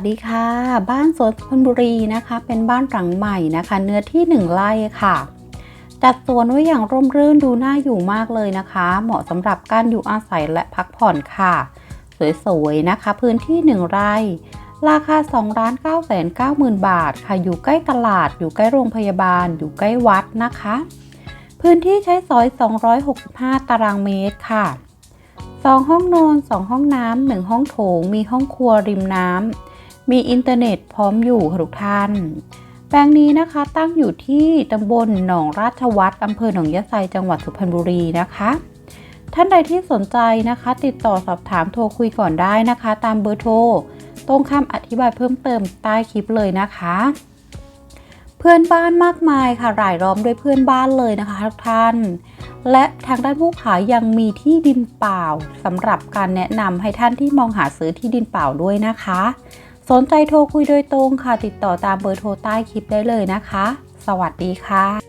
สวัสดีค่ะ บ้านสวนสุพรรณบุรีนะคะ เป็นบ้านหลังใหม่นะคะ เนื้อที่หนึ่งไร่ค่ะ จัดสวนไว้อย่างร่มรื่นดูน่าอยู่มากเลยนะคะ เหมาะสำหรับการอยู่อาศัยและพักผ่อนค่ะ สวยๆนะคะ พื้นที่หนึ่งไร่ ราคา2ล้าน9 9 0 0 0 บาทค่ะ อยู่ใกล้ตลาด อยู่ใกล้โรงพยาบาล อยู่ใกล้วัดนะคะ พื้นที่ใช้สอย 265 ตารางเมตรค่ะ 2 ห้องนอน 2 ห้องน้ำ1ห้องโถง มีห้องครัวริมน้ำ มีอินเทอร์เน็ตพร้อมอยู่ทุกท่าน แปลงนี้นะคะตั้งอยู่ที่ตำบลหนองราชวัตรอำเภอหนองยะไซจังหวัดสุพรรณบุรีนะคะ ท่านใดที่สนใจนะคะ ติดต่อสอบถามโทรคุยก่อนได้นะคะ ตามเบอร์โทรตรงคำอธิบายเพิ่มเติมใต้คลิปเลยนะคะ เพื่อนบ้านมากมายค่ะรายล้อมด้วยเพื่อนบ้านเลยนะคะทุกท่านและทางด้านผู้ขายยังมีที่ดินเปล่าสำหรับการแนะนำให้ท่านที่มองหาซื้อที่ดินเปล่าด้วยนะคะ สนใจโทรคุยโดยตรงค่ะ ติดต่อตามเบอร์โทรใต้คลิปได้เลยนะคะ สวัสดีค่ะ